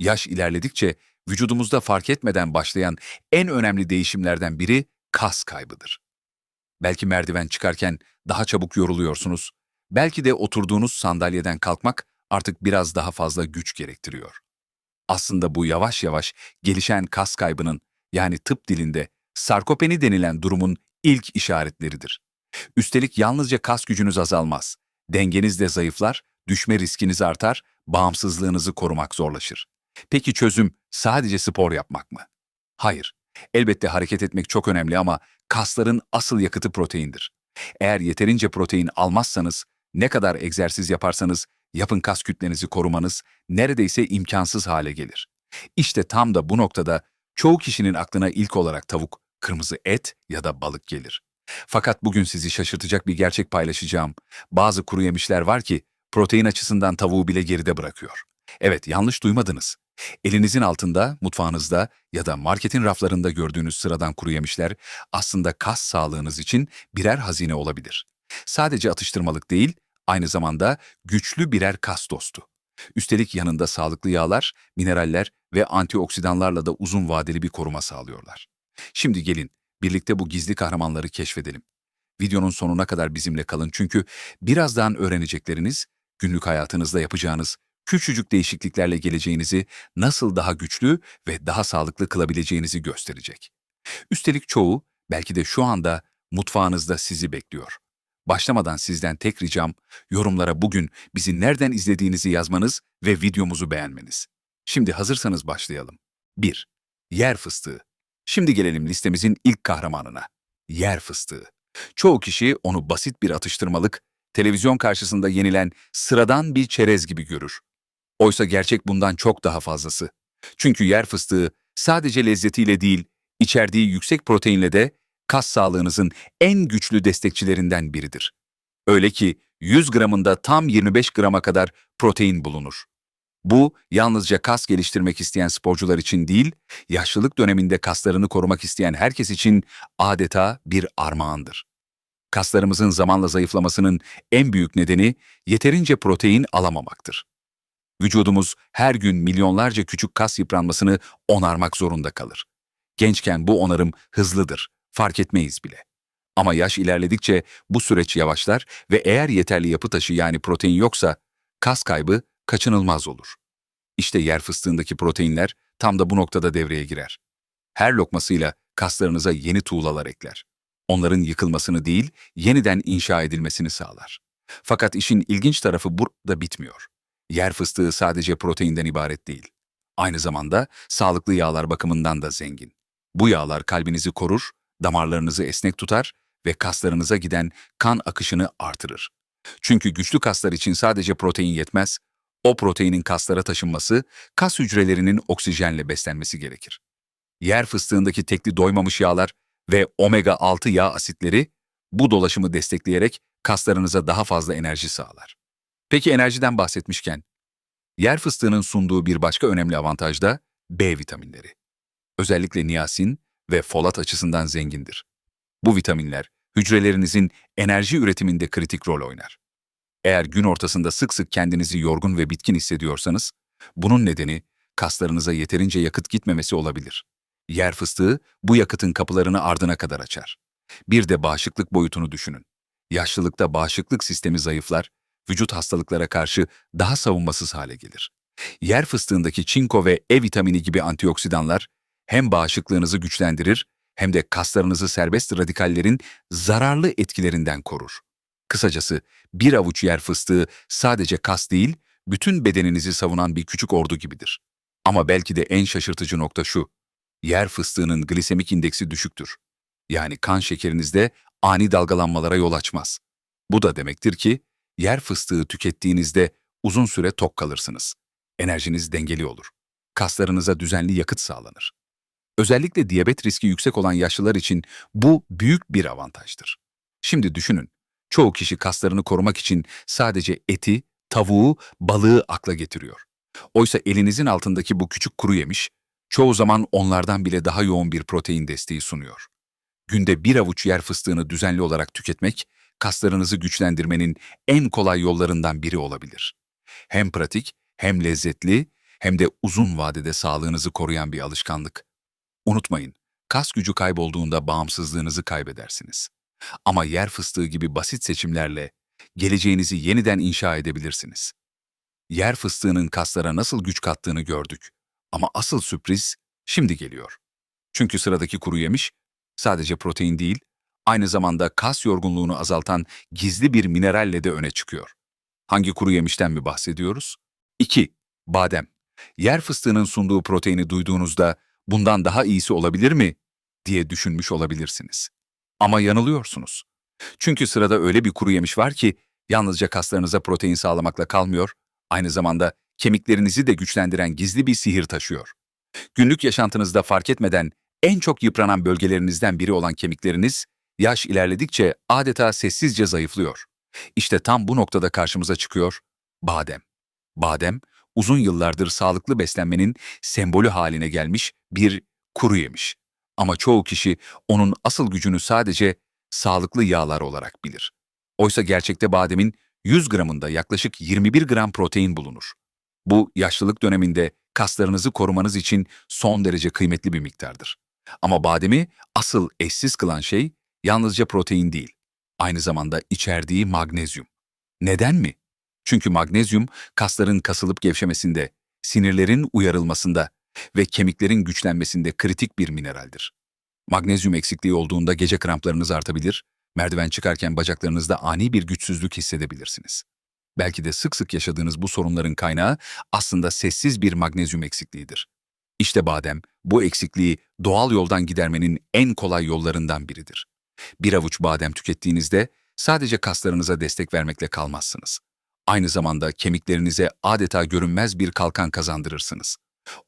Yaş ilerledikçe vücudumuzda fark etmeden başlayan en önemli değişimlerden biri kas kaybıdır. Belki merdiven çıkarken daha çabuk yoruluyorsunuz. Belki de oturduğunuz sandalyeden kalkmak artık biraz daha fazla güç gerektiriyor. Aslında bu yavaş yavaş gelişen kas kaybının yani tıp dilinde sarkopeni denilen durumun ilk işaretleridir. Üstelik yalnızca kas gücünüz azalmaz. Dengeniz de zayıflar, düşme riskiniz artar, bağımsızlığınızı korumak zorlaşır. Peki çözüm sadece spor yapmak mı? Hayır. Elbette hareket etmek çok önemli ama kasların asıl yakıtı proteindir. Eğer yeterince protein almazsanız, ne kadar egzersiz yaparsanız yapın kas kütlenizi korumanız neredeyse imkansız hale gelir. İşte tam da bu noktada çoğu kişinin aklına ilk olarak tavuk, kırmızı et ya da balık gelir. Fakat bugün sizi şaşırtacak bir gerçek paylaşacağım. Bazı kuru yemişler var ki protein açısından tavuğu bile geride bırakıyor. Evet, yanlış duymadınız. Elinizin altında, mutfağınızda ya da marketin raflarında gördüğünüz sıradan kuru yemişler aslında kas sağlığınız için birer hazine olabilir. Sadece atıştırmalık değil, aynı zamanda güçlü birer kas dostu. Üstelik yanında sağlıklı yağlar, mineraller ve antioksidanlarla da uzun vadeli bir koruma sağlıyorlar. Şimdi gelin birlikte bu gizli kahramanları keşfedelim. Videonun sonuna kadar bizimle kalın çünkü birazdan öğrenecekleriniz günlük hayatınızda yapacağınız küçücük değişikliklerle geleceğinizi nasıl daha güçlü ve daha sağlıklı kılabileceğinizi gösterecek. Üstelik çoğu belki de şu anda mutfağınızda sizi bekliyor. Başlamadan sizden tek ricam yorumlara bugün bizi nereden izlediğinizi yazmanız ve videomuzu beğenmeniz. Şimdi hazırsanız başlayalım. 1. Yer fıstığı. Şimdi gelelim listemizin ilk kahramanına. Yer fıstığı. Çoğu kişi onu basit bir atıştırmalık, televizyon karşısında yenilen sıradan bir çerez gibi görür. Oysa gerçek bundan çok daha fazlası. Çünkü yer fıstığı sadece lezzetiyle değil, içerdiği yüksek proteinle de kas sağlığınızın en güçlü destekçilerinden biridir. Öyle ki 100 gramında tam 25 grama kadar protein bulunur. Bu yalnızca kas geliştirmek isteyen sporcular için değil, yaşlılık döneminde kaslarını korumak isteyen herkes için adeta bir armağandır. Kaslarımızın zamanla zayıflamasının en büyük nedeni yeterince protein alamamaktır. Vücudumuz her gün milyonlarca küçük kas yıpranmasını onarmak zorunda kalır. Gençken bu onarım hızlıdır, fark etmeyiz bile. Ama yaş ilerledikçe bu süreç yavaşlar ve eğer yeterli yapı taşı yani protein yoksa kas kaybı kaçınılmaz olur. İşte yer fıstığındaki proteinler tam da bu noktada devreye girer. Her lokmasıyla kaslarınıza yeni tuğlalar ekler. Onların yıkılmasını değil, yeniden inşa edilmesini sağlar. Fakat işin ilginç tarafı burada bitmiyor. Yer fıstığı sadece proteinden ibaret değil. Aynı zamanda sağlıklı yağlar bakımından da zengin. Bu yağlar kalbinizi korur, damarlarınızı esnek tutar ve kaslarınıza giden kan akışını artırır. Çünkü güçlü kaslar için sadece protein yetmez, o proteinin kaslara taşınması, kas hücrelerinin oksijenle beslenmesi gerekir. Yer fıstığındaki tekli doymamış yağlar ve omega-6 yağ asitleri bu dolaşımı destekleyerek kaslarınıza daha fazla enerji sağlar. Peki enerjiden bahsetmişken, yer fıstığının sunduğu bir başka önemli avantaj da B vitaminleri. Özellikle niyasin ve folat açısından zengindir. Bu vitaminler hücrelerinizin enerji üretiminde kritik rol oynar. Eğer gün ortasında sık sık kendinizi yorgun ve bitkin hissediyorsanız, bunun nedeni kaslarınıza yeterince yakıt gitmemesi olabilir. Yer fıstığı bu yakıtın kapılarını ardına kadar açar. Bir de bağışıklık boyutunu düşünün. Yaşlılıkta bağışıklık sistemi zayıflar, vücut hastalıklara karşı daha savunmasız hale gelir. Yer fıstığındaki çinko ve E vitamini gibi antioksidanlar hem bağışıklığınızı güçlendirir hem de kaslarınızı serbest radikallerin zararlı etkilerinden korur. Kısacası bir avuç yer fıstığı sadece kas değil, bütün bedeninizi savunan bir küçük ordu gibidir. Ama belki de en şaşırtıcı nokta şu, yer fıstığının glisemik indeksi düşüktür. Yani kan şekerinizde ani dalgalanmalara yol açmaz. Bu da demektir ki, yer fıstığı tükettiğinizde uzun süre tok kalırsınız. Enerjiniz dengeli olur. Kaslarınıza düzenli yakıt sağlanır. Özellikle diyabet riski yüksek olan yaşlılar için bu büyük bir avantajdır. Şimdi düşünün, çoğu kişi kaslarını korumak için sadece eti, tavuğu, balığı akla getiriyor. Oysa elinizin altındaki bu küçük kuru yemiş, çoğu zaman onlardan bile daha yoğun bir protein desteği sunuyor. Günde bir avuç yer fıstığını düzenli olarak tüketmek, kaslarınızı güçlendirmenin en kolay yollarından biri olabilir. Hem pratik, hem lezzetli, hem de uzun vadede sağlığınızı koruyan bir alışkanlık. Unutmayın, kas gücü kaybolduğunda bağımsızlığınızı kaybedersiniz. Ama yer fıstığı gibi basit seçimlerle geleceğinizi yeniden inşa edebilirsiniz. Yer fıstığının kaslara nasıl güç kattığını gördük. Ama asıl sürpriz şimdi geliyor. Çünkü sıradaki kuru yemiş sadece protein değil, aynı zamanda kas yorgunluğunu azaltan gizli bir mineralle de öne çıkıyor. Hangi kuru yemişten mi bahsediyoruz? 2. Badem. Yer fıstığının sunduğu proteini duyduğunuzda bundan daha iyisi olabilir mi diye düşünmüş olabilirsiniz. Ama yanılıyorsunuz. Çünkü sırada öyle bir kuru yemiş var ki yalnızca kaslarınıza protein sağlamakla kalmıyor, aynı zamanda kemiklerinizi de güçlendiren gizli bir sihir taşıyor. Günlük yaşantınızda fark etmeden en çok yıpranan bölgelerinizden biri olan kemikleriniz, yaş ilerledikçe adeta sessizce zayıflıyor. İşte tam bu noktada karşımıza çıkıyor badem. Badem, uzun yıllardır sağlıklı beslenmenin sembolü haline gelmiş bir kuru yemiş. Ama çoğu kişi onun asıl gücünü sadece sağlıklı yağlar olarak bilir. Oysa gerçekte bademin 100 gramında yaklaşık 21 gram protein bulunur. Bu yaşlılık döneminde kaslarınızı korumanız için son derece kıymetli bir miktardır. Ama bademi asıl eşsiz kılan şey yalnızca protein değil, aynı zamanda içerdiği magnezyum. Neden mi? Çünkü magnezyum kasların kasılıp gevşemesinde, sinirlerin uyarılmasında ve kemiklerin güçlenmesinde kritik bir mineraldir. Magnezyum eksikliği olduğunda gece kramplarınız artabilir, merdiven çıkarken bacaklarınızda ani bir güçsüzlük hissedebilirsiniz. Belki de sık sık yaşadığınız bu sorunların kaynağı aslında sessiz bir magnezyum eksikliğidir. İşte badem, bu eksikliği doğal yoldan gidermenin en kolay yollarından biridir. Bir avuç badem tükettiğinizde sadece kaslarınıza destek vermekle kalmazsınız. Aynı zamanda kemiklerinize adeta görünmez bir kalkan kazandırırsınız.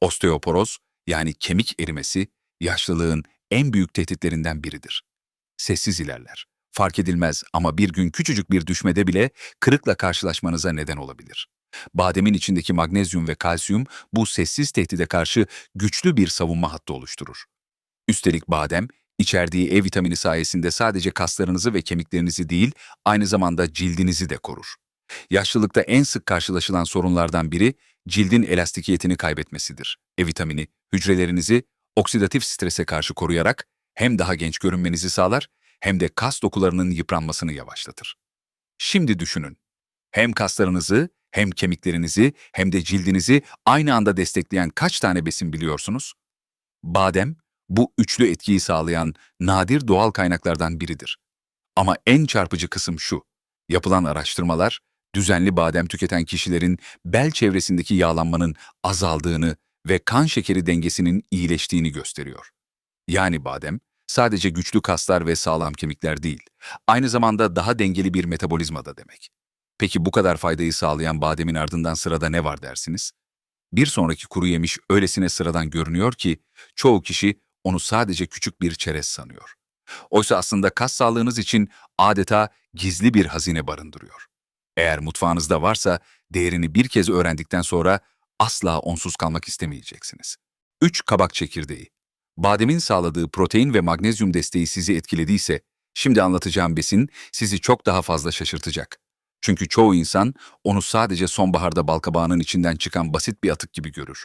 Osteoporoz, yani kemik erimesi, yaşlılığın en büyük tehditlerinden biridir. Sessiz ilerler. Fark edilmez ama bir gün küçücük bir düşmede bile kırıkla karşılaşmanıza neden olabilir. Bademin içindeki magnezyum ve kalsiyum bu sessiz tehdide karşı güçlü bir savunma hattı oluşturur. Üstelik badem, içerdiği E vitamini sayesinde sadece kaslarınızı ve kemiklerinizi değil, aynı zamanda cildinizi de korur. Yaşlılıkta en sık karşılaşılan sorunlardan biri cildin elastikiyetini kaybetmesidir. E vitamini, hücrelerinizi oksidatif strese karşı koruyarak hem daha genç görünmenizi sağlar hem de kas dokularının yıpranmasını yavaşlatır. Şimdi düşünün. Hem kaslarınızı, hem kemiklerinizi, hem de cildinizi aynı anda destekleyen kaç tane besin biliyorsunuz? Badem, bu üçlü etkiyi sağlayan nadir doğal kaynaklardan biridir. Ama en çarpıcı kısım şu. Yapılan araştırmalar, düzenli badem tüketen kişilerin bel çevresindeki yağlanmanın azaldığını ve kan şekeri dengesinin iyileştiğini gösteriyor. Yani badem, sadece güçlü kaslar ve sağlam kemikler değil, aynı zamanda daha dengeli bir metabolizma da demek. Peki bu kadar faydayı sağlayan bademin ardından sırada ne var dersiniz? Bir sonraki kuru yemiş öylesine sıradan görünüyor ki çoğu kişi onu sadece küçük bir çerez sanıyor. Oysa aslında kas sağlığınız için adeta gizli bir hazine barındırıyor. Eğer mutfağınızda varsa değerini bir kez öğrendikten sonra asla onsuz kalmak istemeyeceksiniz. 3. Kabak çekirdeği. Bademin sağladığı protein ve magnezyum desteği sizi etkilediyse, şimdi anlatacağım besin sizi çok daha fazla şaşırtacak. Çünkü çoğu insan onu sadece sonbaharda balkabağının içinden çıkan basit bir atık gibi görür.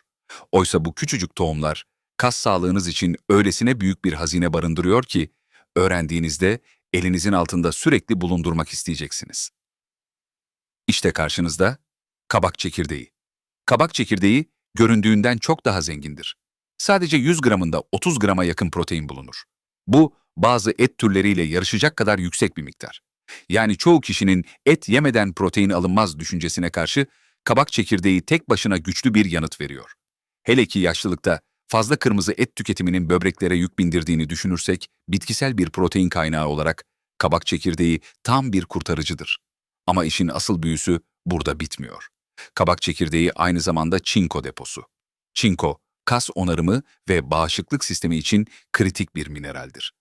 Oysa bu küçücük tohumlar, kas sağlığınız için öylesine büyük bir hazine barındırıyor ki, öğrendiğinizde elinizin altında sürekli bulundurmak isteyeceksiniz. İşte karşınızda kabak çekirdeği. Kabak çekirdeği göründüğünden çok daha zengindir. Sadece 100 gramında 30 grama yakın protein bulunur. Bu bazı et türleriyle yarışacak kadar yüksek bir miktar. Yani çoğu kişinin et yemeden protein alınmaz düşüncesine karşı kabak çekirdeği tek başına güçlü bir yanıt veriyor. Hele ki yaşlılıkta fazla kırmızı et tüketiminin böbreklere yük bindirdiğini düşünürsek, bitkisel bir protein kaynağı olarak kabak çekirdeği tam bir kurtarıcıdır. Ama işin asıl büyüsü burada bitmiyor. Kabak çekirdeği aynı zamanda çinko deposu. Çinko, kas onarımı ve bağışıklık sistemi için kritik bir mineraldir.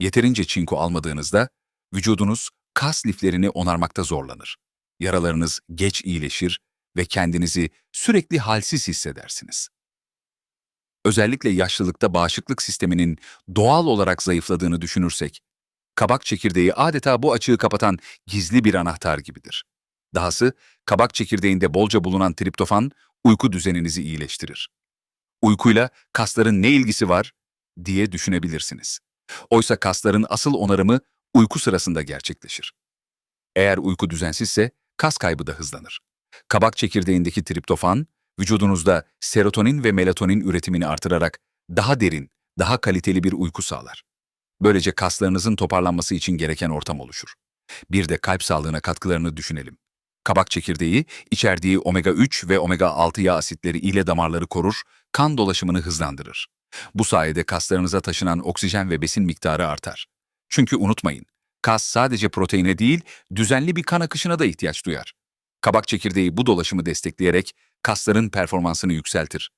Yeterince çinko almadığınızda vücudunuz kas liflerini onarmakta zorlanır. Yaralarınız geç iyileşir ve kendinizi sürekli halsiz hissedersiniz. Özellikle yaşlılıkta bağışıklık sisteminin doğal olarak zayıfladığını düşünürsek, kabak çekirdeği adeta bu açığı kapatan gizli bir anahtar gibidir. Dahası kabak çekirdeğinde bolca bulunan triptofan uyku düzeninizi iyileştirir. Uykuyla kasların ne ilgisi var diye düşünebilirsiniz. Oysa kasların asıl onarımı uyku sırasında gerçekleşir. Eğer uyku düzensizse kas kaybı da hızlanır. Kabak çekirdeğindeki triptofan, vücudunuzda serotonin ve melatonin üretimini artırarak daha derin, daha kaliteli bir uyku sağlar. Böylece kaslarınızın toparlanması için gereken ortam oluşur. Bir de kalp sağlığına katkılarını düşünelim. Kabak çekirdeği, içerdiği omega-3 ve omega-6 yağ asitleri ile damarları korur, kan dolaşımını hızlandırır. Bu sayede kaslarınıza taşınan oksijen ve besin miktarı artar. Çünkü unutmayın, kas sadece proteine değil, düzenli bir kan akışına da ihtiyaç duyar. Kabak çekirdeği bu dolaşımı destekleyerek kasların performansını yükseltir.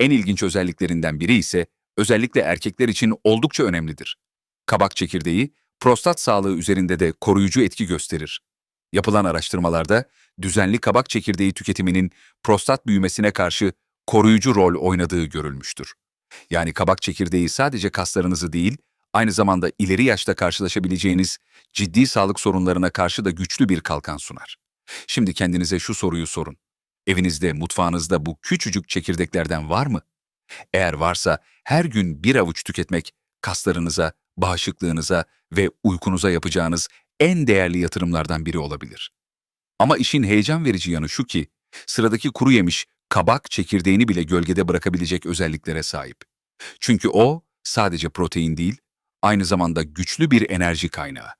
En ilginç özelliklerinden biri ise özellikle erkekler için oldukça önemlidir. Kabak çekirdeği, prostat sağlığı üzerinde de koruyucu etki gösterir. Yapılan araştırmalarda düzenli kabak çekirdeği tüketiminin prostat büyümesine karşı koruyucu rol oynadığı görülmüştür. Yani kabak çekirdeği sadece kaslarınızı değil, aynı zamanda ileri yaşta karşılaşabileceğiniz ciddi sağlık sorunlarına karşı da güçlü bir kalkan sunar. Şimdi kendinize şu soruyu sorun. Evinizde, mutfağınızda bu küçücük çekirdeklerden var mı? Eğer varsa her gün bir avuç tüketmek kaslarınıza, bağışıklığınıza ve uykunuza yapacağınız en değerli yatırımlardan biri olabilir. Ama işin heyecan verici yanı şu ki, sıradaki kuru yemiş kabak çekirdeğini bile gölgede bırakabilecek özelliklere sahip. Çünkü o sadece protein değil, aynı zamanda güçlü bir enerji kaynağı.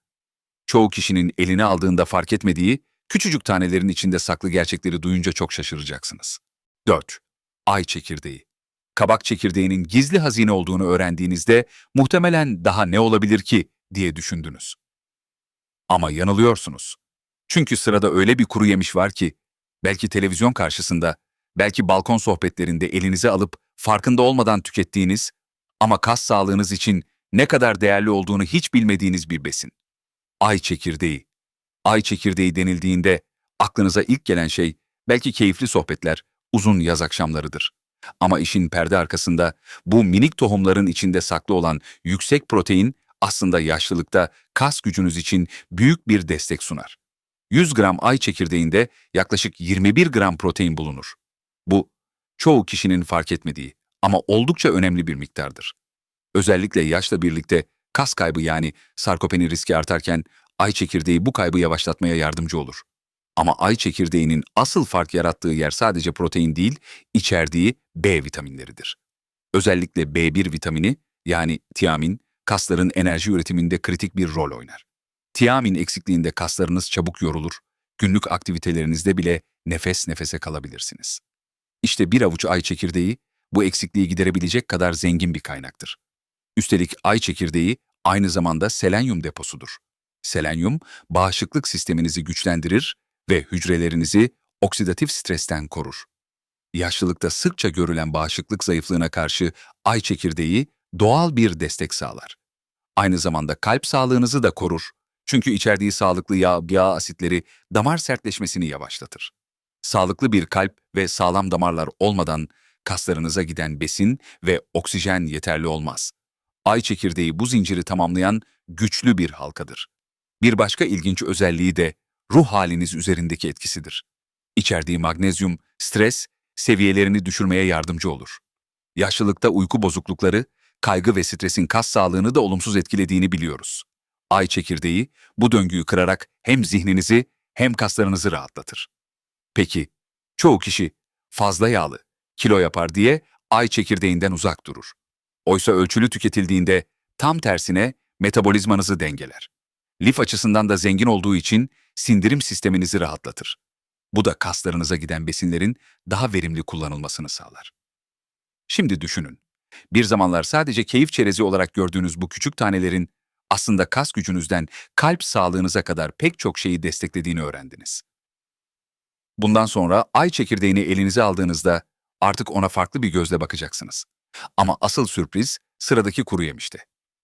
Çoğu kişinin eline aldığında fark etmediği küçücük tanelerin içinde saklı gerçekleri duyunca çok şaşıracaksınız. 4. Ay çekirdeği. Kabak çekirdeğinin gizli hazine olduğunu öğrendiğinizde muhtemelen daha ne olabilir ki diye düşündünüz. Ama yanılıyorsunuz. Çünkü sırada öyle bir kuru yemiş var ki, belki televizyon karşısında, belki balkon sohbetlerinde elinize alıp farkında olmadan tükettiğiniz ama kas sağlığınız için ne kadar değerli olduğunu hiç bilmediğiniz bir besin. Ay çekirdeği. Ay çekirdeği denildiğinde aklınıza ilk gelen şey belki keyifli sohbetler, uzun yaz akşamlarıdır. Ama işin perde arkasında bu minik tohumların içinde saklı olan yüksek protein aslında yaşlılıkta kas gücünüz için büyük bir destek sunar. 100 gram ay çekirdeğinde yaklaşık 21 gram protein bulunur. Bu, çoğu kişinin fark etmediği ama oldukça önemli bir miktardır. Özellikle yaşla birlikte kas kaybı yani sarkopeni riski artarken ay çekirdeği bu kaybı yavaşlatmaya yardımcı olur. Ama ay çekirdeğinin asıl fark yarattığı yer sadece protein değil, içerdiği B vitaminleridir. Özellikle B1 vitamini yani tiamin, kasların enerji üretiminde kritik bir rol oynar. Tiamin eksikliğinde kaslarınız çabuk yorulur, günlük aktivitelerinizde bile nefes nefese kalabilirsiniz. İşte bir avuç ay çekirdeği bu eksikliği giderebilecek kadar zengin bir kaynaktır. Üstelik ay çekirdeği aynı zamanda selenyum deposudur. Selenyum, bağışıklık sisteminizi güçlendirir ve hücrelerinizi oksidatif stresten korur. Yaşlılıkta sıkça görülen bağışıklık zayıflığına karşı ay çekirdeği doğal bir destek sağlar. Aynı zamanda kalp sağlığınızı da korur. Çünkü içerdiği sağlıklı yağ, yağ asitleri damar sertleşmesini yavaşlatır. Sağlıklı bir kalp ve sağlam damarlar olmadan kaslarınıza giden besin ve oksijen yeterli olmaz. Ay çekirdeği bu zinciri tamamlayan güçlü bir halkadır. Bir başka ilginç özelliği de ruh haliniz üzerindeki etkisidir. İçerdiği magnezyum, stres seviyelerini düşürmeye yardımcı olur. Yaşlılıkta uyku bozuklukları, kaygı ve stresin kas sağlığını da olumsuz etkilediğini biliyoruz. Ay çekirdeği bu döngüyü kırarak hem zihninizi hem kaslarınızı rahatlatır. Peki, çoğu kişi fazla yağlı, kilo yapar diye ay çekirdeğinden uzak durur. Oysa ölçülü tüketildiğinde tam tersine metabolizmanızı dengeler. Lif açısından da zengin olduğu için sindirim sisteminizi rahatlatır. Bu da kaslarınıza giden besinlerin daha verimli kullanılmasını sağlar. Şimdi düşünün. Bir zamanlar sadece keyif çerezi olarak gördüğünüz bu küçük tanelerin aslında kas gücünüzden kalp sağlığınıza kadar pek çok şeyi desteklediğini öğrendiniz. Bundan sonra ay çekirdeğini elinize aldığınızda artık ona farklı bir gözle bakacaksınız. Ama asıl sürpriz sıradaki kuru yemişte.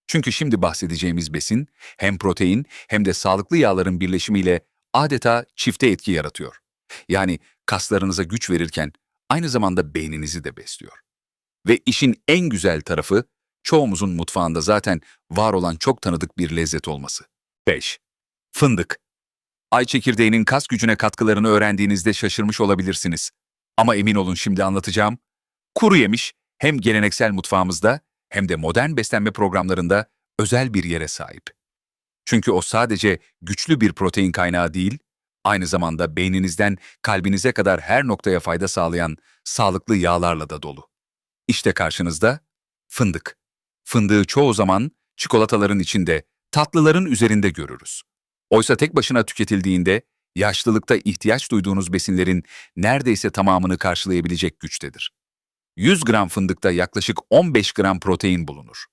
Çünkü şimdi bahsedeceğimiz besin hem protein hem de sağlıklı yağların birleşimiyle adeta çifte etki yaratıyor. Yani kaslarınıza güç verirken aynı zamanda beyninizi de besliyor. Ve işin en güzel tarafı çoğumuzun mutfağında zaten var olan çok tanıdık bir lezzet olması. 5. Fındık. Ay çekirdeğinin kas gücüne katkılarını öğrendiğinizde şaşırmış olabilirsiniz. Ama emin olun şimdi anlatacağım. Kuru yemiş hem geleneksel mutfağımızda hem de modern beslenme programlarında özel bir yere sahip. Çünkü o sadece güçlü bir protein kaynağı değil, aynı zamanda beyninizden kalbinize kadar her noktaya fayda sağlayan sağlıklı yağlarla da dolu. İşte karşınızda fındık. Fındığı çoğu zaman çikolataların içinde, tatlıların üzerinde görürüz. Oysa tek başına tüketildiğinde yaşlılıkta ihtiyaç duyduğunuz besinlerin neredeyse tamamını karşılayabilecek güçtedir. 100 gram fındıkta yaklaşık 15 gram protein bulunur.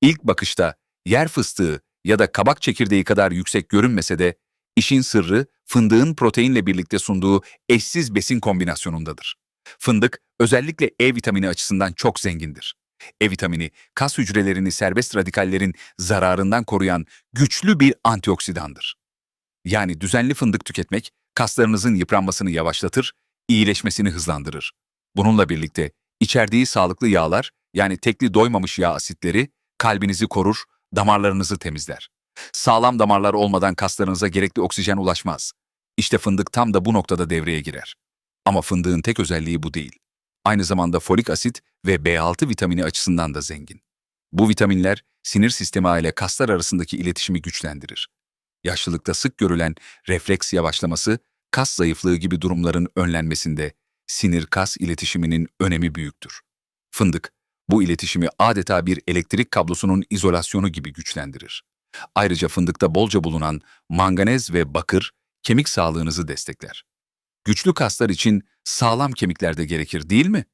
İlk bakışta yer fıstığı ya da kabak çekirdeği kadar yüksek görünmese de işin sırrı fındığın proteinle birlikte sunduğu eşsiz besin kombinasyonundadır. Fındık özellikle E vitamini açısından çok zengindir. E vitamini kas hücrelerini serbest radikallerin zararından koruyan güçlü bir antioksidandır. Yani düzenli fındık tüketmek kaslarınızın yıpranmasını yavaşlatır, iyileşmesini hızlandırır. Bununla birlikte içerdiği sağlıklı yağlar yani tekli doymamış yağ asitleri kalbinizi korur, damarlarınızı temizler. Sağlam damarlar olmadan kaslarınıza gerekli oksijen ulaşmaz. İşte fındık tam da bu noktada devreye girer. Ama fındığın tek özelliği bu değil. Aynı zamanda folik asit ve B6 vitamini açısından da zengin. Bu vitaminler sinir sistemi ile kaslar arasındaki iletişimi güçlendirir. Yaşlılıkta sık görülen refleks yavaşlaması, kas zayıflığı gibi durumların önlenmesinde sinir-kas iletişiminin önemi büyüktür. Fındık, bu iletişimi adeta bir elektrik kablosunun izolasyonu gibi güçlendirir. Ayrıca fındıkta bolca bulunan manganez ve bakır, kemik sağlığınızı destekler. Güçlü kaslar için sağlam kemikler de gerekir değil mi?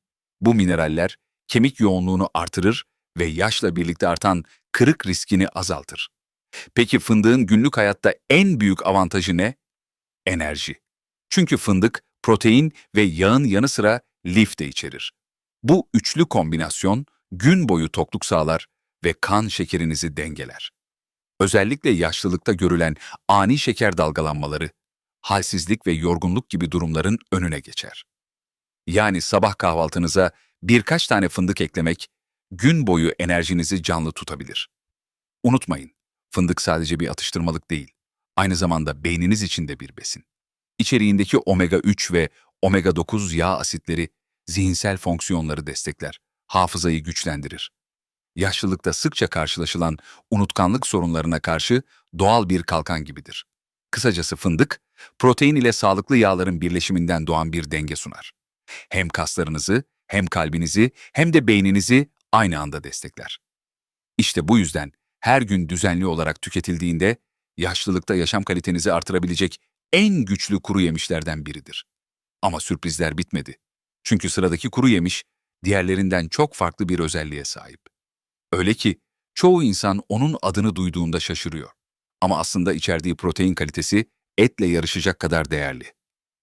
Bu mineraller kemik yoğunluğunu artırır ve yaşla birlikte artan kırık riskini azaltır. Peki fındığın günlük hayatta en büyük avantajı ne? Enerji. Çünkü fındık protein ve yağın yanı sıra lif de içerir. Bu üçlü kombinasyon gün boyu tokluk sağlar ve kan şekerinizi dengeler. Özellikle yaşlılıkta görülen ani şeker dalgalanmaları, halsizlik ve yorgunluk gibi durumların önüne geçer. Yani sabah kahvaltınıza birkaç tane fındık eklemek gün boyu enerjinizi canlı tutabilir. Unutmayın, fındık sadece bir atıştırmalık değil, aynı zamanda beyniniz için de bir besin. İçeriğindeki omega 3 ve omega 9 yağ asitleri zihinsel fonksiyonları destekler, hafızayı güçlendirir. Yaşlılıkta sıkça karşılaşılan unutkanlık sorunlarına karşı doğal bir kalkan gibidir. Kısacası fındık, protein ile sağlıklı yağların birleşiminden doğan bir denge sunar. Hem kaslarınızı, hem kalbinizi, hem de beyninizi aynı anda destekler. İşte bu yüzden her gün düzenli olarak tüketildiğinde yaşlılıkta yaşam kalitenizi artırabilecek en güçlü kuru yemişlerden biridir. Ama sürprizler bitmedi. Çünkü sıradaki kuru yemiş diğerlerinden çok farklı bir özelliğe sahip. Öyle ki çoğu insan onun adını duyduğunda şaşırıyor. Ama aslında içerdiği protein kalitesi etle yarışacak kadar değerli.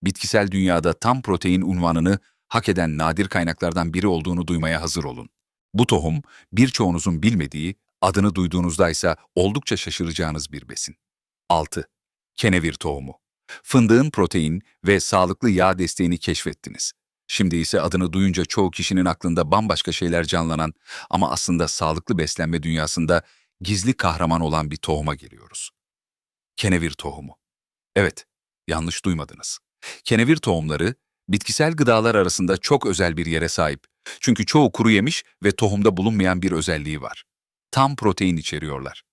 Bitkisel dünyada tam protein unvanını hak eden nadir kaynaklardan biri olduğunu duymaya hazır olun. Bu tohum birçoğunuzun bilmediği, adını duyduğunuzda ise oldukça şaşıracağınız bir besin. 6. Kenevir tohumu. Fındığın protein ve sağlıklı yağ desteğini keşfettiniz. Şimdi ise adını duyunca çoğu kişinin aklında bambaşka şeyler canlanan ama aslında sağlıklı beslenme dünyasında gizli kahraman olan bir tohuma geliyoruz. Kenevir tohumu. Evet, yanlış duymadınız. Kenevir tohumları bitkisel gıdalar arasında çok özel bir yere sahip. Çünkü çoğu kuru yemiş ve tohumda bulunmayan bir özelliği var. Tam protein içeriyorlar.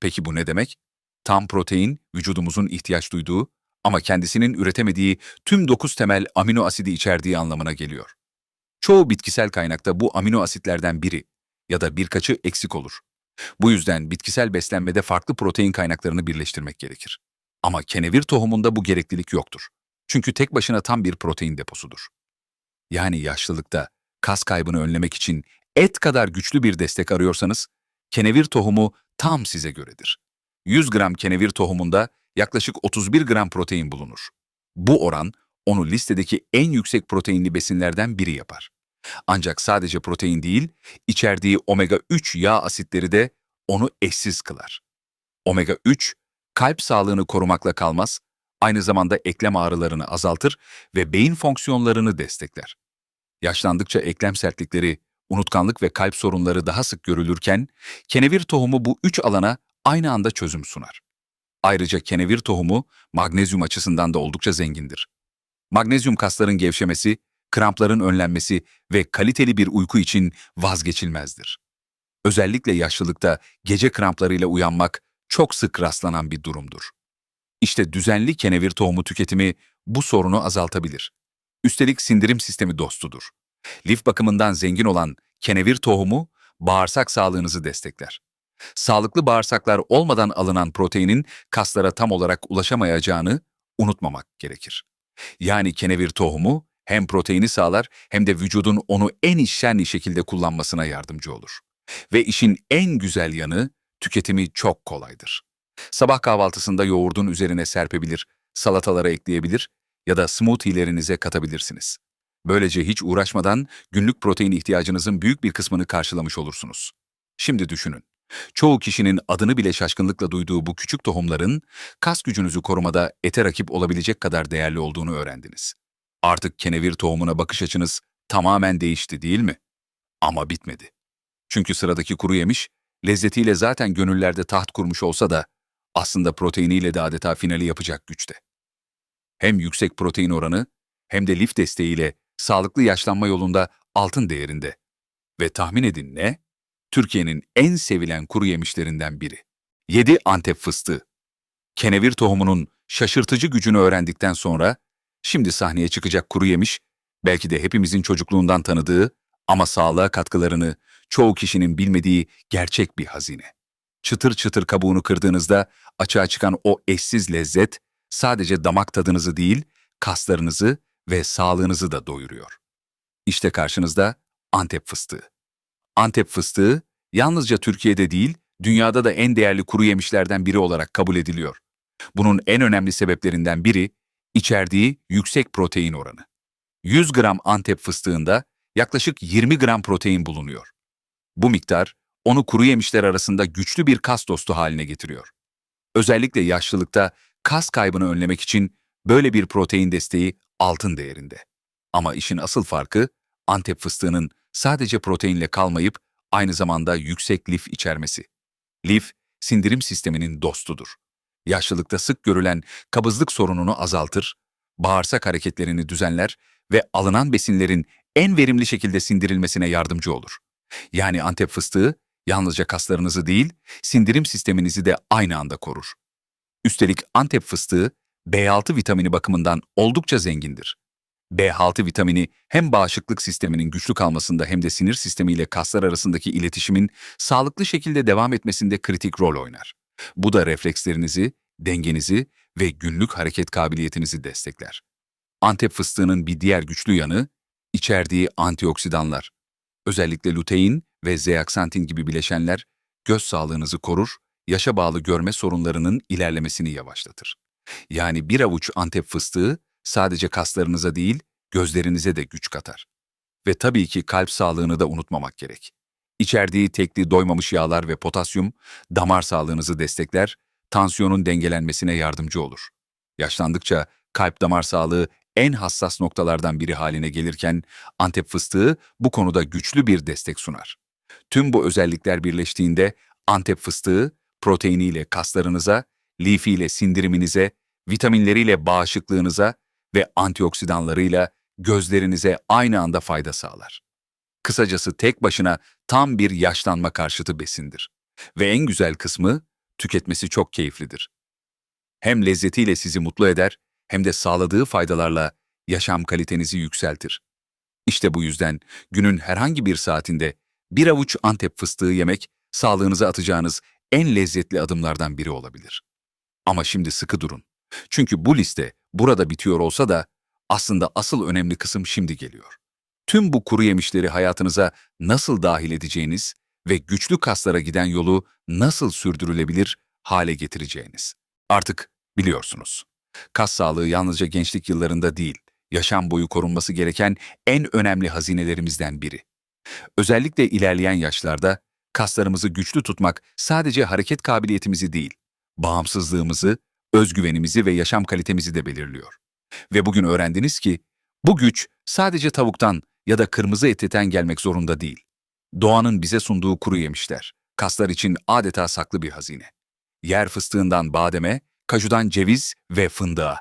Peki bu ne demek? Tam protein, vücudumuzun ihtiyaç duyduğu ama kendisinin üretemediği tüm 9 temel amino asidi içerdiği anlamına geliyor. Çoğu bitkisel kaynakta bu amino asitlerden biri ya da birkaçı eksik olur. Bu yüzden bitkisel beslenmede farklı protein kaynaklarını birleştirmek gerekir. Ama kenevir tohumunda bu gereklilik yoktur. Çünkü tek başına tam bir protein deposudur. Yani yaşlılıkta kas kaybını önlemek için et kadar güçlü bir destek arıyorsanız, kenevir tohumu tam size göredir. 100 gram kenevir tohumunda yaklaşık 31 gram protein bulunur. Bu oran onu listedeki en yüksek proteinli besinlerden biri yapar. Ancak sadece protein değil, içerdiği omega 3 yağ asitleri de onu eşsiz kılar. Omega 3 kalp sağlığını korumakla kalmaz, aynı zamanda eklem ağrılarını azaltır ve beyin fonksiyonlarını destekler. Yaşlandıkça eklem sertlikleri, unutkanlık ve kalp sorunları daha sık görülürken, kenevir tohumu bu üç alana aynı anda çözüm sunar. Ayrıca kenevir tohumu magnezyum açısından da oldukça zengindir. Magnezyum kasların gevşemesi krampların önlenmesi ve kaliteli bir uyku için vazgeçilmezdir. Özellikle yaşlılıkta gece kramplarıyla uyanmak çok sık rastlanan bir durumdur. İşte düzenli kenevir tohumu tüketimi bu sorunu azaltabilir. Üstelik sindirim sistemi dostudur. Lif bakımından zengin olan kenevir tohumu bağırsak sağlığınızı destekler. Sağlıklı bağırsaklar olmadan alınan proteinin kaslara tam olarak ulaşamayacağını unutmamak gerekir. Yani kenevir tohumu hem proteini sağlar hem de vücudun onu en işlenli şekilde kullanmasına yardımcı olur. Ve işin en güzel yanı tüketimi çok kolaydır. Sabah kahvaltısında yoğurdun üzerine serpebilir, salatalara ekleyebilir ya da smoothie'lerinize katabilirsiniz. Böylece hiç uğraşmadan günlük protein ihtiyacınızın büyük bir kısmını karşılamış olursunuz. Şimdi düşünün. Çoğu kişinin adını bile şaşkınlıkla duyduğu bu küçük tohumların kas gücünüzü korumada ete rakip olabilecek kadar değerli olduğunu öğrendiniz. Artık kenevir tohumuna bakış açınız tamamen değişti değil mi? Ama bitmedi. Çünkü sıradaki kuru yemiş, lezzetiyle zaten gönüllerde taht kurmuş olsa da aslında proteiniyle de adeta finali yapacak güçte. Hem yüksek protein oranı hem de lif desteğiyle sağlıklı yaşlanma yolunda altın değerinde. Ve tahmin edin ne? Türkiye'nin en sevilen kuru yemişlerinden biri. 7 Antep fıstığı. Kenevir tohumunun şaşırtıcı gücünü öğrendikten sonra şimdi sahneye çıkacak kuru yemiş belki de hepimizin çocukluğundan tanıdığı ama sağlığa katkılarını çoğu kişinin bilmediği gerçek bir hazine. Çıtır çıtır kabuğunu kırdığınızda açığa çıkan o eşsiz lezzet sadece damak tadınızı değil, kaslarınızı ve sağlığınızı da doyuruyor. İşte karşınızda Antep fıstığı. Antep fıstığı yalnızca Türkiye'de değil, dünyada da en değerli kuru yemişlerden biri olarak kabul ediliyor. Bunun en önemli sebeplerinden biri içerdiği yüksek protein oranı. 100 gram Antep fıstığında yaklaşık 20 gram protein bulunuyor. Bu miktar onu kuru yemişler arasında güçlü bir kas dostu haline getiriyor. Özellikle yaşlılıkta kas kaybını önlemek için böyle bir protein desteği altın değerinde. Ama işin asıl farkı Antep fıstığının sadece proteinle kalmayıp aynı zamanda yüksek lif içermesi. Lif, sindirim sisteminin dostudur. Yaşlılıkta sık görülen kabızlık sorununu azaltır, bağırsak hareketlerini düzenler ve alınan besinlerin en verimli şekilde sindirilmesine yardımcı olur. Yani Antep fıstığı yalnızca kaslarınızı değil, sindirim sisteminizi de aynı anda korur. Üstelik Antep fıstığı B6 vitamini bakımından oldukça zengindir. B6 vitamini hem bağışıklık sisteminin güçlü kalmasında hem de sinir sistemiyle kaslar arasındaki iletişimin sağlıklı şekilde devam etmesinde kritik rol oynar. Bu da reflekslerinizi, dengenizi ve günlük hareket kabiliyetinizi destekler. Antep fıstığının bir diğer güçlü yanı, içerdiği antioksidanlar. Özellikle lutein ve zeaksantin gibi bileşenler göz sağlığınızı korur, yaşa bağlı görme sorunlarının ilerlemesini yavaşlatır. Yani bir avuç Antep fıstığı sadece kaslarınıza değil, gözlerinize de güç katar. Ve tabii ki kalp sağlığını da unutmamak gerek. İçerdiği tekli doymamış yağlar ve potasyum damar sağlığınızı destekler, tansiyonun dengelenmesine yardımcı olur. Yaşlandıkça kalp damar sağlığı en hassas noktalardan biri haline gelirken Antep fıstığı bu konuda güçlü bir destek sunar. Tüm bu özellikler birleştiğinde Antep fıstığı proteiniyle kaslarınıza, lifiyle sindiriminize, vitaminleriyle bağışıklığınıza ve antioksidanlarıyla gözlerinize aynı anda fayda sağlar. Kısacası tek başına tam bir yaşlanma karşıtı besindir. Ve en güzel kısmı tüketmesi çok keyiflidir. Hem lezzetiyle sizi mutlu eder hem de sağladığı faydalarla yaşam kalitenizi yükseltir. İşte bu yüzden günün herhangi bir saatinde bir avuç Antep fıstığı yemek sağlığınıza atacağınız en lezzetli adımlardan biri olabilir. Ama şimdi sıkı durun. Çünkü bu liste burada bitiyor olsa da aslında asıl önemli kısım şimdi geliyor. Tüm bu kuru yemişleri hayatınıza nasıl dahil edeceğiniz ve güçlü kaslara giden yolu nasıl sürdürülebilir hale getireceğiniz. Artık biliyorsunuz. Kas sağlığı yalnızca gençlik yıllarında değil, yaşam boyu korunması gereken en önemli hazinelerimizden biri. Özellikle ilerleyen yaşlarda kaslarımızı güçlü tutmak sadece hareket kabiliyetimizi değil, bağımsızlığımızı, özgüvenimizi ve yaşam kalitemizi de belirliyor. Ve bugün öğrendiniz ki bu güç sadece tavuktan ya da kırmızı etten gelmek zorunda değil. Doğanın bize sunduğu kuru yemişler, kaslar için adeta saklı bir hazine. Yer fıstığından bademe, kajudan ceviz ve fındığa.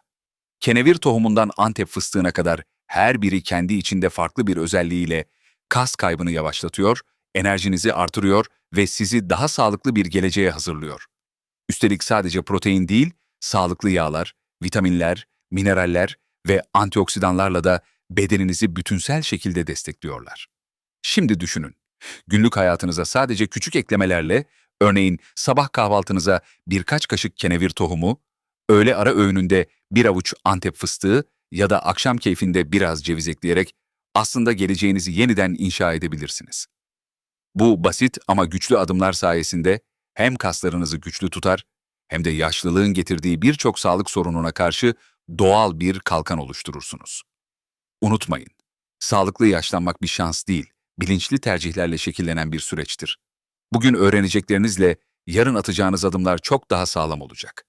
Kenevir tohumundan Antep fıstığına kadar Her biri kendi içinde farklı bir özelliğiyle kas kaybını yavaşlatıyor, enerjinizi artırıyor ve sizi daha sağlıklı bir geleceğe hazırlıyor. Üstelik sadece protein değil, sağlıklı yağlar, vitaminler, mineraller ve antioksidanlarla da bedeninizi bütünsel şekilde destekliyorlar. Şimdi düşünün. Günlük hayatınıza sadece küçük eklemelerle, örneğin sabah kahvaltınıza birkaç kaşık kenevir tohumu, öğle ara öğününde bir avuç antep fıstığı ya da akşam keyfinde biraz ceviz ekleyerek aslında geleceğinizi yeniden inşa edebilirsiniz. Bu basit ama güçlü adımlar sayesinde hem kaslarınızı güçlü tutar hem de yaşlılığın getirdiği birçok sağlık sorununa karşı doğal bir kalkan oluşturursunuz. Unutmayın, sağlıklı yaşlanmak bir şans değil, bilinçli tercihlerle şekillenen bir süreçtir. Bugün öğreneceklerinizle yarın atacağınız adımlar çok daha sağlam olacak.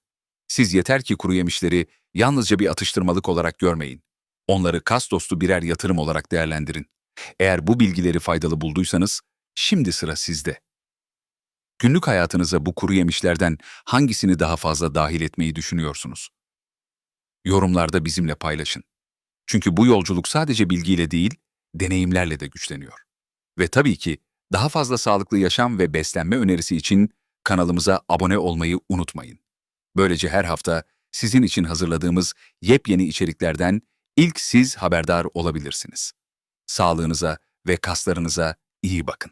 Siz yeter ki kuru yemişleri yalnızca bir atıştırmalık olarak görmeyin. Onları kas dostu birer yatırım olarak değerlendirin. Eğer bu bilgileri faydalı bulduysanız, şimdi sıra sizde. Günlük hayatınıza bu kuru yemişlerden hangisini daha fazla dahil etmeyi düşünüyorsunuz? Yorumlarda bizimle paylaşın. Çünkü bu yolculuk sadece bilgiyle değil, deneyimlerle de güçleniyor. Ve tabii ki daha fazla sağlıklı yaşam ve beslenme önerisi için kanalımıza abone olmayı unutmayın. Böylece her hafta sizin için hazırladığımız yepyeni içeriklerden ilk siz haberdar olabilirsiniz. Sağlığınıza ve kaslarınıza iyi bakın.